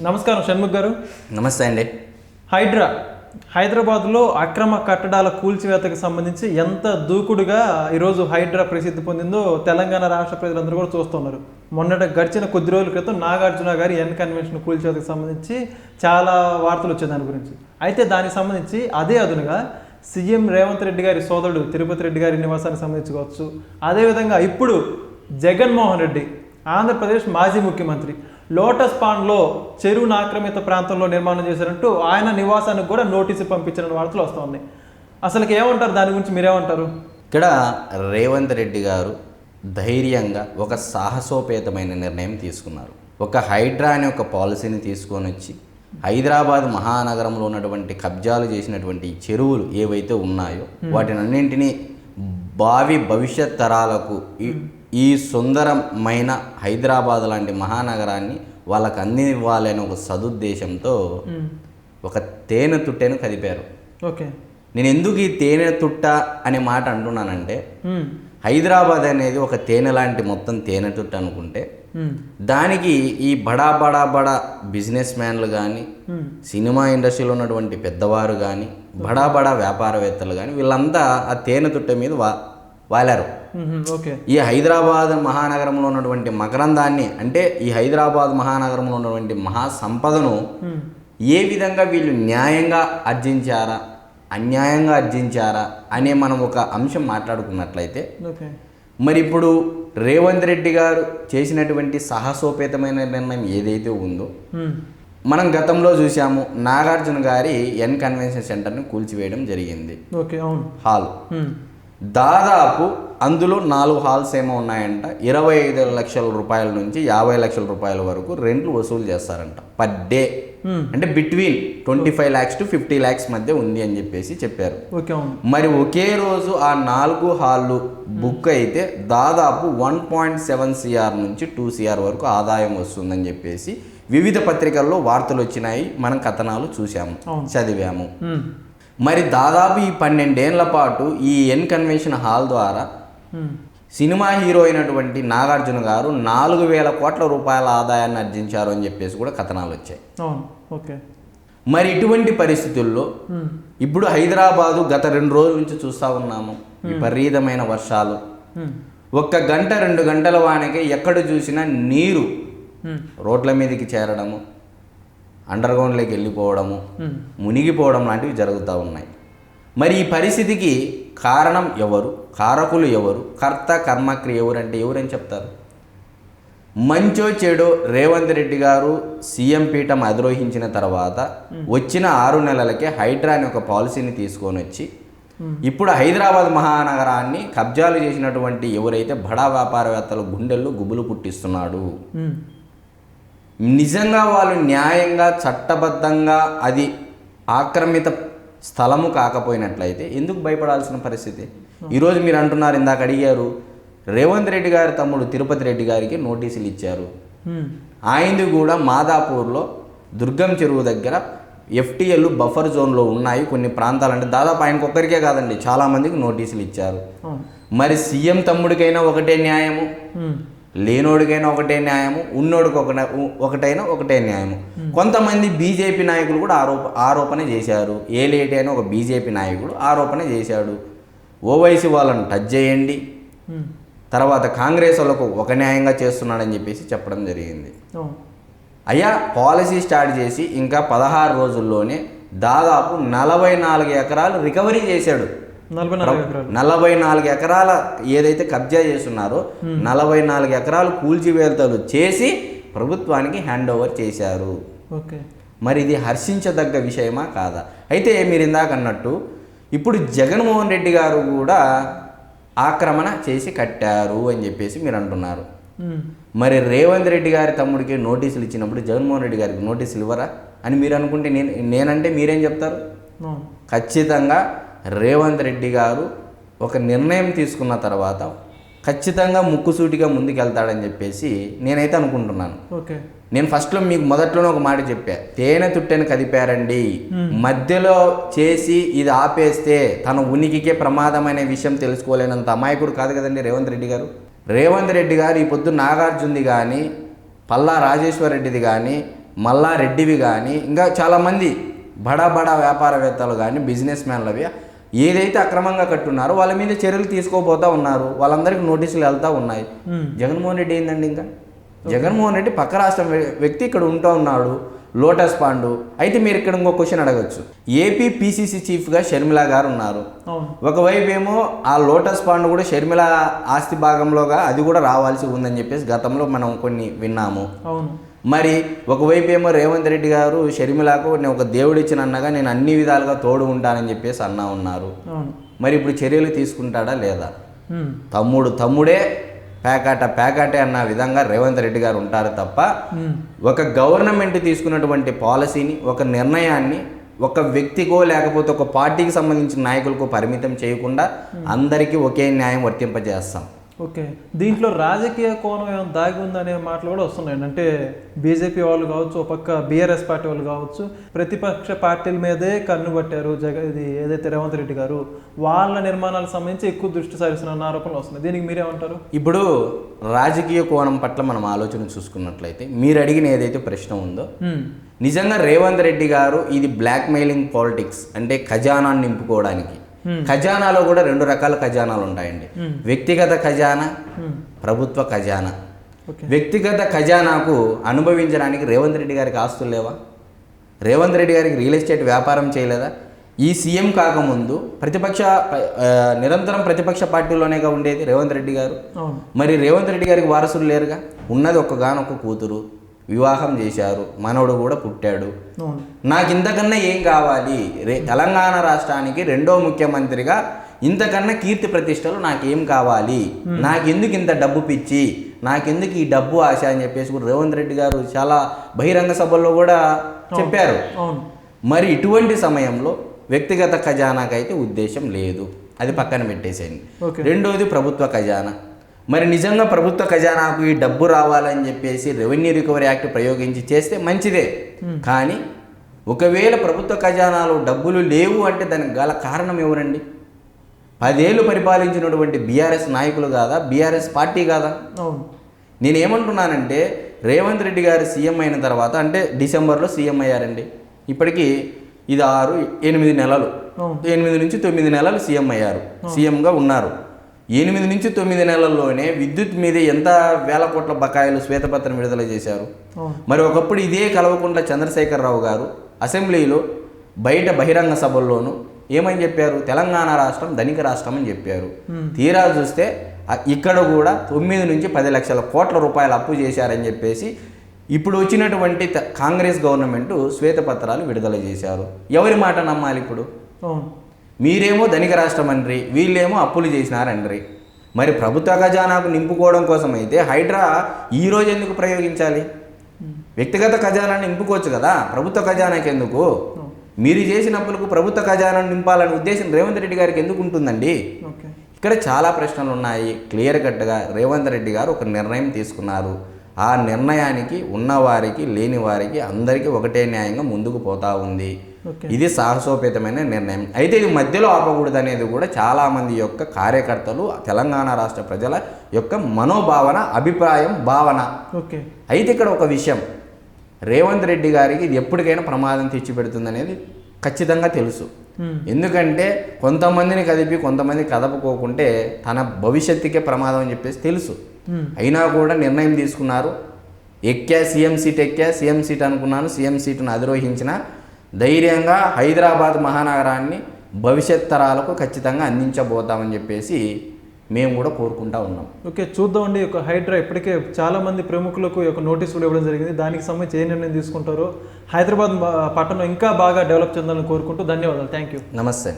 నమస్కారం షణ్ముఖ్ గారు. నమస్తే అండి. హైడ్రా హైదరాబాద్లో అక్రమ కట్టడాల కూల్చివేతకు సంబంధించి ఎంత దూకుడుగా ఈరోజు హైడ్రా ప్రసిద్ధి పొందిందో తెలంగాణ రాష్ట్ర ప్రజలందరూ కూడా చూస్తున్నారు. మొన్నట గడిచిన కొద్ది రోజుల క్రితం నాగార్జున గారి ఎన్ కన్వెన్షన్ కూల్చివేతకు సంబంధించి చాలా వార్తలు వచ్చాయి దాని గురించి. అయితే దానికి సంబంధించి అదే అదునుగా సీఎం రేవంత్ రెడ్డి గారి సోదరుడు తిరుపతి రెడ్డి గారి నివాసానికి సంబంధించుకోవచ్చు అదేవిధంగా ఇప్పుడు జగన్మోహన్ రెడ్డి ఆంధ్రప్రదేశ్ మాజీ ముఖ్యమంత్రి. లోటస్ పాండ్లో చెరువును ఆక్రమిత ప్రాంతంలో నిర్మాణం చేశారంటూ ఆయన నివాసానికి కూడా నోటీసు పంపించిన వార్తలు వస్తూ ఉన్నాయి అసలుకి ఏమంటారు? దాని గురించి మీరేమంటారు? ఇక్కడ రేవంత్ రెడ్డి గారు ధైర్యంగా ఒక సాహసోపేతమైన నిర్ణయం తీసుకున్నారు. ఒక హైడ్రా అనే ఒక పాలసీని తీసుకొని వచ్చి హైదరాబాద్ మహానగరంలో ఉన్నటువంటి కబ్జాలు చేసినటువంటి చెరువులు ఏవైతే ఉన్నాయో వాటిని అన్నింటినీ భావి భవిష్యత్ తరాలకు ఈ- సుందరమైన హైదరాబాద్ లాంటి మహానగరాన్ని వాళ్ళకు అందివ్వాలనే ఒక సదుద్దేశంతో ఒక తేనె తుట్టెను కదిపారు. ఓకే. నేను ఎందుకు ఈ తేనె తుట్ట అనే మాట అంటున్నానంటే హైదరాబాద్ అనేది ఒక తేనె లాంటి మొత్తం తేనె తుట్ట అనుకుంటే దానికి ఈ బడా బడా బడా బిజినెస్ మ్యాన్లు కానీ సినిమా ఇండస్ట్రీలో ఉన్నటువంటి పెద్దవారు కానీ బడా బడా వ్యాపారవేత్తలు కానీ వీళ్ళంతా ఆ తేనె తుట్ట మీద వాలారు. ఈ హైదరాబాద్ మహానగరంలో ఉన్నటువంటి మకరందాన్ని అంటే ఈ హైదరాబాద్ మహానగరంలో ఉన్నటువంటి మహా సంపదను ఏ విధంగా వీళ్ళు న్యాయంగా ఆర్జించారా అన్యాయంగా ఆర్జించారా అనే మనం ఒక అంశం మాట్లాడుకున్నట్లయితే ఓకే. మరి ఇప్పుడు రేవంత్ రెడ్డి గారు చేసినటువంటి సాహసోపేతమైన నిర్ణయం ఏదైతే ఉందో మనం గతంలో చూసాము నాగార్జున గారి ఎన్ కన్వెన్షన్ సెంటర్ని కూల్చివేయడం జరిగింది. ఓకే అవును. హాల్. దాదాపు అందులో నాలుగు హాల్స్ ఏమో ఉన్నాయంట. ఇరవై ఐదు లక్షల రూపాయల నుంచి యాభై లక్షల రూపాయల వరకు రెంట్లు వసూలు చేస్తారంట. Per day. ఉమ్, అంటే between twenty five lakhs to fifty lakhs మధ్య ఉంది అని చెప్పేసి చెప్పారు. మరి ఒకే రోజు ఆ నాలుగు హాళ్ళు బుక్ అయితే దాదాపు వన్ పాయింట్ సెవెన్ సిఆర్ నుంచి టూ సిఆర్ వరకు ఆదాయం వస్తుందని చెప్పేసి వివిధ పత్రికల్లో వార్తలు వచ్చినాయి. మనం కథనాలు చూసాము. చదివాము. ఉమ్, మరి దాదాపు ఈ పన్నెండేళ్ళ పాటు ఈ ఎన్ కన్వెన్షన్ హాల్ ద్వారా సినిమా హీరో అయినటువంటి నాగార్జున గారు నాలుగు వేల కోట్ల రూపాయల ఆదాయాన్ని ఆర్జించారు అని చెప్పేసి కూడా కథనాలు వచ్చాయి. ఓకే. మరి ఇటువంటి పరిస్థితుల్లో ఇప్పుడు హైదరాబాదు గత రెండు రోజుల నుంచి చూస్తూ ఉన్నాము. విపరీతమైన వర్షాలు. ఒక్క గంట రెండు గంటల వానకి ఎక్కడ చూసినా నీరు రోడ్ల మీదకి చేరడము. అండర్గ్రౌండ్లోకి వెళ్ళిపోవడము ఉమ్, మునిగిపోవడం లాంటివి జరుగుతూ ఉన్నాయి. మరి ఈ పరిస్థితికి కారణం ఎవరు? కారకులు ఎవరు? కర్త కర్మక్రియ ఎవరు అంటే ఎవరని చెప్తారు? మంచో చెడో రేవంత్ రెడ్డి గారు సీఎం పీఠం అధిరోహించిన తర్వాత వచ్చిన ఆరు నెలలకే హైడ్రా అనే ఒక పాలసీని తీసుకొని వచ్చి. ఇప్పుడు హైదరాబాద్ మహానగరాన్ని కబ్జాలు చేసినటువంటి ఎవరైతే బడా వ్యాపారవేత్తలు గుండెల్లో గుబులు పుట్టిస్తున్నాడు నిజంగా వాళ్ళు న్యాయంగా చట్టబద్ధంగా అది ఆక్రమిత స్థలము కాకపోయినట్లయితే ఎందుకు భయపడాల్సిన పరిస్థితి? ఈరోజు మీరు అంటున్నారు ఇందాక అడిగారు రేవంత్ రెడ్డి గారి తమ్ముడు తిరుపతి రెడ్డి గారికి నోటీసులు ఇచ్చారు. ఉమ్, ఆయనది కూడా మాదాపూర్లో దుర్గం చెరువు దగ్గర ఎఫ్టీఎల్ బఫర్ జోన్లో ఉన్నాయి కొన్ని ప్రాంతాలు. అంటే దాదాపు ఆయనకు ఒక్కరికే కాదండి చాలామందికి నోటీసులు ఇచ్చారు. అవును మరి సీఎం తమ్ముడికైనా ఒకటే న్యాయము? లేనోడికైనా ఒకటే న్యాయము ఉన్నోడికి ఒక ఒకటైనా ఒకటే న్యాయము. కొంతమంది బీజేపీ నాయకులు కూడా ఆరోప ఆరోపణ చేశారు. ఏ లేట్ అయినా ఒక బీజేపీ నాయకుడు ఆరోపణ చేశాడు. ఓవైసీ వాళ్ళని టచ్ చేయండి. తర్వాత కాంగ్రెస్ వాళ్ళకు ఒక న్యాయంగా చేస్తున్నాడని చెప్పేసి చెప్పడం జరిగింది. అయ్యా పాలసీ స్టార్ట్ చేసి ఇంకా పదహారు రోజుల్లోనే దాదాపు నలభై నాలుగు ఎకరాలు రికవరీ చేశాడు. నలభై నాలుగు ఎకరాలు. ఏదైతే కబ్జా చేస్తున్నారో నలభై నాలుగు ఎకరాలు కూల్చివేతలు చేసి ప్రభుత్వానికి హ్యాండ్ ఓవర్ చేశారు. ఓకే. మరి ఇది హర్షించదగ్గ విషయమా కాదా? అయితే మీరు ఇందాక అన్నట్టు ఇప్పుడు జగన్మోహన్ రెడ్డి గారు కూడా ఆక్రమణ చేసి కట్టారు అని చెప్పేసి మీరు అంటున్నారు. మరి రేవంత్ రెడ్డి గారి తమ్ముడికి నోటీసులు ఇచ్చినప్పుడు జగన్మోహన్ రెడ్డి గారికి నోటీసులు ఇవ్వరా? అని మీరు అనుకుంటే నేను నేనంటే మీరేం చెప్తారు? ఖచ్చితంగా రేవంత్ రెడ్డి గారు ఒక నిర్ణయం తీసుకున్న తర్వాత ఖచ్చితంగా ముక్కుసూటిగా ముందుకెళ్తాడని చెప్పేసి నేనైతే అనుకుంటున్నాను. ఓకే. నేను ఫస్ట్లో మీకు మొదట్లోనే ఒక మాట చెప్పా తేనె తుట్టెని కదిపారండి. మధ్యలో చేసి ఇది ఆపేస్తే తన ఉనికికే ప్రమాదం అనే విషయం తెలుసుకోలేనంత అమాయకుడు కాదు కదండి రేవంత్ రెడ్డి గారు. రేవంత్ రెడ్డి గారు ఈ పొద్దు నాగార్జునది కానీ పల్లా రాజేశ్వర్ రెడ్డిది కానీ మల్లారెడ్డివి కానీ ఇంకా చాలామంది బడా బడా వ్యాపారవేత్తలు కానీ బిజినెస్ మ్యాన్లవి ఏదైతే అక్రమంగా కట్టున్నారో వాళ్ళ మీద చర్యలు తీసుకోబోతా ఉన్నారు. వాళ్ళందరికీ నోటీసులు వెళ్తా ఉన్నాయి. జగన్మోహన్ రెడ్డి ఏందండి ఇంకా? జగన్మోహన్ రెడ్డి పక్క రాష్ట్రం వ్య- వ్యక్తి ఇక్కడ ఉంటూ ఉన్నాడు లోటస్ పాండు. అయితే మీరు ఇక్కడ ఇంకో క్వశ్చన్ అడగచ్చు. ఏపీ పీసీసీ చీఫ్గా షర్మిల గారు ఉన్నారు. ఒకవైపు ఏమో ఆ లోటస్ పాండ్ కూడా షర్మిల ఆస్తి భాగంలోగా అది కూడా రావాల్సి ఉందని చెప్పేసి గతంలో మనం కొన్ని విన్నాము. అవును. మరి ఒకవైపు ఏమో రేవంత్ రెడ్డి గారు షర్మిలకు నేను ఒక దేవుడిచ్చిన అన్నగా నేను అన్ని విధాలుగా తోడు ఉంటానని చెప్పేసి అన్నా ఉన్నారు. మరి ఇప్పుడు చర్యలు తీసుకుంటాడా లేదా? మ్మ్. తమ్ముడు తమ్ముడే పేకాట పేకాటే అన్న విధంగా రేవంత్ రెడ్డి గారు ఉంటారు తప్ప. ఒక గవర్నమెంట్ తీసుకున్నటువంటి పాలసీని ఒక నిర్ణయాన్ని ఒక వ్యక్తికో లేకపోతే ఒక పార్టీకి సంబంధించిన నాయకులకు పరిమితం చేయకుండా అందరికీ ఒకే న్యాయం వర్తింపజేస్తాం. ఓకే. దీంట్లో రాజకీయ కోణం ఏమైనా దాగి ఉందనే మాటలు కూడా వస్తున్నాయండి. అంటే బీజేపీ వాళ్ళు కావచ్చు ఒక పక్క బీఆర్ఎస్ పార్టీ వాళ్ళు కావచ్చు ప్రతిపక్ష పార్టీల మీదే కన్ను పట్టారు జగ ఇది ఏదైతే రేవంత్ రెడ్డి గారు వాళ్ళ నిర్మాణాలకు సంబంధించి ఎక్కువ దృష్టి సారిస్తున్న ఆరోపణలు వస్తున్నాయి. దీనికి మీరేమంటారు? ఇప్పుడు రాజకీయ కోణం పట్ల మనం ఆలోచన చూసుకున్నట్లయితే మీరు అడిగిన ఏదైతే ప్రశ్న ఉందో. నిజంగా రేవంత్ రెడ్డి గారు ఇది బ్లాక్ మెయిలింగ్ పాలిటిక్స్ అంటే ఖజానాన్ని నింపుకోవడానికి ఖజానాలో కూడా రెండు రకాల ఖజానాలు ఉంటాయండి. వ్యక్తిగత ఖజానా. ప్రభుత్వ ఖజానా. వ్యక్తిగత ఖజానాకు అనుభవించడానికి రేవంత్ రెడ్డి గారికి ఆస్తులు లేవా? రేవంత్ రెడ్డి గారికి రియల్ ఎస్టేట్ వ్యాపారం చేయలేదా? ఈ సీఎం కాకముందు ప్రతిపక్ష నిరంతరం ప్రతిపక్ష పార్టీలోనేగా ఉండేది రేవంత్ రెడ్డి గారు. మరి రేవంత్ రెడ్డి గారికి వారసులు లేరుగా? ఉన్నది ఒక్కగానొక్క కూతురు. వివాహం చేశారు. మనవడు కూడా పుట్టాడు. నాకు ఇంతకన్నా ఏం కావాలి? రే తెలంగాణ రాష్ట్రానికి రెండో ముఖ్యమంత్రిగా ఇంతకన్నా కీర్తి ప్రతిష్టలు నాకేం కావాలి? నాకెందుకు ఇంత డబ్బు పిచ్చి? నాకెందుకు ఈ డబ్బు ఆశ అని చెప్పేసి కూడా రేవంత్ రెడ్డి గారు చాలా బహిరంగ సభల్లో కూడా చెప్పారు. మరి ఇటువంటి సమయంలో వ్యక్తిగత ఖజానాకైతే ఉద్దేశం లేదు. అది పక్కన పెట్టేసేయండి. రెండోది ప్రభుత్వ ఖజానా. మరి నిజంగా ప్రభుత్వ ఖజానాకు ఈ డబ్బు రావాలని చెప్పేసి రెవెన్యూ రికవరీ యాక్ట్ ప్రయోగించి చేస్తే మంచిదే. కానీ ఒకవేళ ప్రభుత్వ ఖజానాలో డబ్బులు లేవు అంటే దానికి గల కారణం ఎవరండి? పదేళ్ళు పరిపాలించినటువంటి బీఆర్ఎస్ నాయకులు కాదా? బీఆర్ఎస్ పార్టీ కాదా? అవును. నేను ఏమంటున్నానంటే రేవంత్ రెడ్డి గారు సీఎం అయిన తర్వాత అంటే డిసెంబర్లో సీఎం అయ్యారండి. ఇప్పటికీ ఇది ఆరు ఎనిమిది నెలలు. ఎనిమిది నుంచి తొమ్మిది నెలలు సీఎం అయ్యారు. సీఎంగా ఉన్నారు. ఎనిమిది నుంచి తొమ్మిది నెలల్లోనే విద్యుత్ మీద ఎంత వేల కోట్ల బకాయిలు శ్వేతపత్రం విడుదల చేశారు. మరి ఒకప్పుడు ఇదే కలవకుంట్ల చంద్రశేఖరరావు గారు అసెంబ్లీలో బయట బహిరంగ సభల్లోనూ ఏమని చెప్పారు? తెలంగాణ రాష్ట్రం ధనిక రాష్ట్రం అని చెప్పారు. తీరా చూస్తే ఇక్కడ కూడా తొమ్మిది నుంచి పది లక్షల కోట్ల రూపాయలు అప్పు చేశారని చెప్పేసి ఇప్పుడు వచ్చినటువంటి కాంగ్రెస్ గవర్నమెంట్ శ్వేతపత్రాలు విడుదల చేశారు. ఎవరి మాట నమ్మాలి ఇప్పుడు? మీరేమో ధనిక రాష్ట్రం అండ్రి వీళ్ళేమో అప్పులు చేసినారండ్రి మరి ప్రభుత్వ ఖజానాకు నింపుకోవడం కోసం అయితే హైడ్రా ఈ రోజు ఎందుకు ప్రయోగించాలి? వ్యక్తిగత ఖజానాన్ని నింపుకోవచ్చు కదా ప్రభుత్వ ఖజానాకి ఎందుకు? మీరు చేసిన అప్పులకు ప్రభుత్వ ఖజానాను నింపాలనే ఉద్దేశం రేవంత్ రెడ్డి గారికి ఎందుకు ఉంటుందండి? ఇక్కడ చాలా ప్రశ్నలు ఉన్నాయి. క్లియర్ కట్గా రేవంత్ రెడ్డి గారు ఒక నిర్ణయం తీసుకున్నారు. ఆ నిర్ణయానికి ఉన్నవారికి లేని వారికి అందరికీ ఒకటే న్యాయంగా ముందుకు పోతా ఉంది. ఇది సాహసోపేతమైన నిర్ణయం. అయితే ఇది మధ్యలో ఆపకూడదు అనేది కూడా చాలా మంది యొక్క కార్యకర్తలు తెలంగాణ రాష్ట్ర ప్రజల యొక్క మనోభావన అభిప్రాయం భావన. ఓకే. అయితే ఇక్కడ ఒక విషయం. రేవంత్ రెడ్డి గారికి ఇది ఎప్పటికైనా ప్రమాదం తెచ్చిపెడుతుంది అనేది ఖచ్చితంగా తెలుసు. ఎందుకంటే కొంతమందిని కదిపి కొంతమంది కదపకోకుంటే తన భవిష్యత్తుకే ప్రమాదం అని చెప్పేసి తెలుసు. అయినా కూడా నిర్ణయం తీసుకున్నారు. ఎక్కా సీఎం సీట్ ఎక్కా సీఎం సీట్ అనుకున్నాను సీఎం సీటును అధిరోహించిన ధైర్యంగా హైదరాబాద్ మహానగరాన్ని భవిష్యత్ తరాలకు ఖచ్చితంగా అందించబోతామని చెప్పేసి మేము కూడా కోరుకుంటా ఉన్నాం. ఓకే చూద్దామండి యొక్క హైడ్రా ఇప్పటికే చాలా మంది ప్రముఖులకు ఈ యొక్క నోటీసులు ఇవ్వడం జరిగింది. దానికి సంబంధించి ఏ నిర్ణయం తీసుకుంటారో హైదరాబాద్ పట్టణం ఇంకా బాగా డెవలప్ చెందాలని కోరుకుంటూ ధన్యవాదాలు. Thank you. నమస్తే.